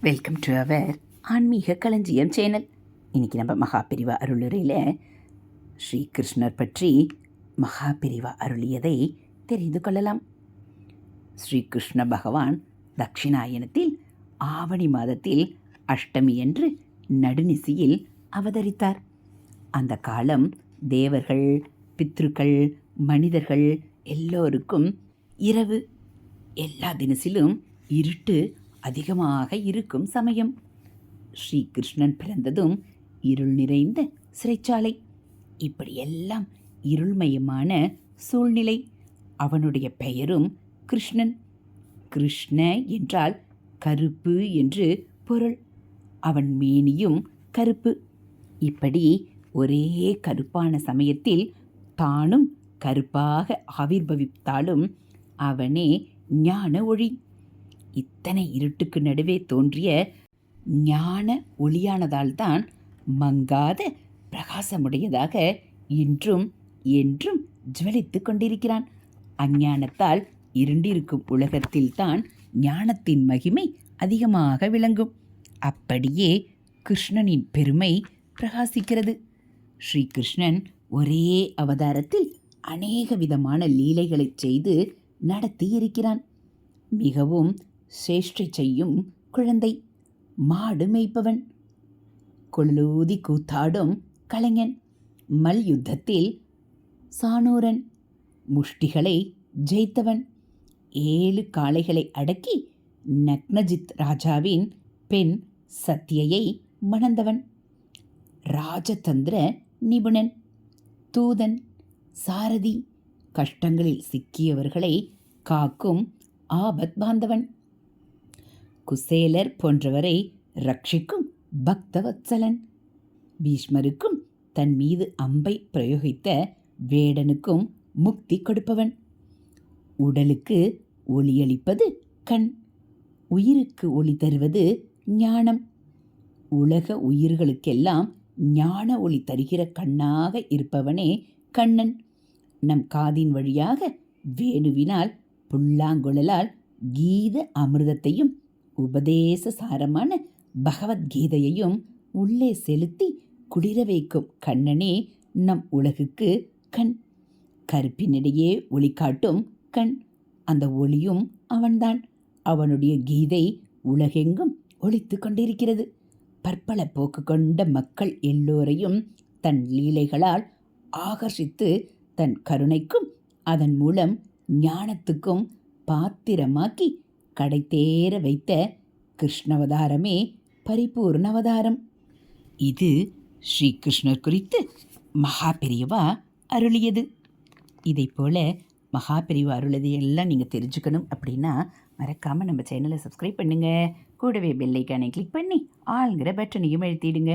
Welcome to our ஆன்மீக களஞ்சியம் channel இன்றைக்கி நம்ம மகாபிரிவா அருளுரையில் ஸ்ரீகிருஷ்ணர் பற்றி மகாபிரிவா அருளியதை தெரிந்து கொள்ளலாம். ஸ்ரீகிருஷ்ண பகவான் தட்சிணாயனத்தில் ஆவணி மாதத்தில் அஷ்டமி என்று நடுநிசியில் அவதரித்தார். அந்த காலம் தேவர்கள் பித்ருக்கள் மனிதர்கள் எல்லோருக்கும் இரவு. எல்லா தினசிலும் இருட்டு அதிகமாக இருக்கும் சமயம். ஸ்ரீகிருஷ்ணன் பிறந்ததும் இருள் நிறைந்த சிறைச்சாலை. இப்படியெல்லாம் இருள்மயமான சூழ்நிலை. அவனுடைய பெயரும் கிருஷ்ணன். கிருஷ்ண என்றால் கருப்பு என்று பொருள். அவன் மேனியும் கருப்பு. இப்படி ஒரே கருப்பான சமயத்தில் தானும் கருப்பாக ஆவிர்பவித்தாலும் அவனே ஞான ஒளி. இத்தனை இருட்டுக்கு நடுவே தோன்றிய ஞான ஒளியானதால்தான் மங்காத பிரகாசமுடையதாக இன்றும் என்றும் ஜுவலித்து கொண்டிருக்கிறான். அஞ்ஞானத்தால் இருண்டிருக்கும் உலகத்தில்தான் ஞானத்தின் மகிமை அதிகமாக விளங்கும். அப்படியே கிருஷ்ணனின் பெருமை பிரகாசிக்கிறது. ஸ்ரீகிருஷ்ணன் ஒரே அவதாரத்தில் அநேக விதமான லீலைகளைச் செய்து நடத்தி இருக்கிறான் மிகவும் சேஷ்டை செய்யும் குழந்தை. மாடு மேய்ப்பவன். கொள்ளூதி கூத்தாடும் கலைஞன். மல்யுத்தத்தில் சானூரன் முஷ்டிகளை ஜெயித்தவன். ஏழு காளைகளை அடக்கி நக்னஜித் ராஜாவின் பெண் சத்தியையை மணந்தவன். ராஜதந்திர நிபுணன். தூதன். சாரதி. கஷ்டங்களில் சிக்கியவர்களை காக்கும் ஆபத் பாந்தவன் குசேலர் போன்றவரை ரட்சிக்கும் பக்தவத்சலன். பீஷ்மருக்கும் தன் மீது அம்பை பிரயோகித்த வேடனுக்கும் முக்தி கொடுப்பவன். உடலுக்கு ஒளியளிப்பது கண். உயிருக்கு ஒளி தருவது ஞானம். உலக உயிர்களுக்கெல்லாம் ஞான ஒளி தருகிற கண்ணாக இருப்பவனே கண்ணன். நம் காதின் வழியாக வேணுவினால் புல்லாங்குழலால் கீத அமிர்தத்தையும் உபதேச சாரமான பகவத்கீதையையும் உள்ளே செலுத்தி குளிர வைக்கும் கண்ணனே நம் உலகுக்கு கண். கருப்பினிடையே ஒளி காட்டும் கண். அந்த ஒளியும் அவன்தான். அவனுடைய கீதை உலகெங்கும் ஒழித்து கொண்டிருக்கிறது. பற்பல போக்கு கொண்ட மக்கள் எல்லோரையும் தன் லீலைகளால் ஆகர்ஷித்து தன் கருணைக்கும் அதன் மூலம் ஞானத்துக்கும் பாத்திரமாக்கி கடை தேர வைத்த கிருஷ்ணவதாரமே பரிபூர்ண அவதாரம் இது ஸ்ரீகிருஷ்ணர் குறித்து மகா பெரியவா அருளியது. இதை போல மகா பெரியவா அருளது எல்லாம் நீங்கள் தெரிஞ்சுக்கணும் அப்படின்னா மறக்காமல் நம்ம சேனலை சப்ஸ்கிரைப் பண்ணுங்கள் கூடவே பெல்லைக்கானை கிளிக் பண்ணி ஆளுங்கிற பட்டனையும் எழுத்திடுங்க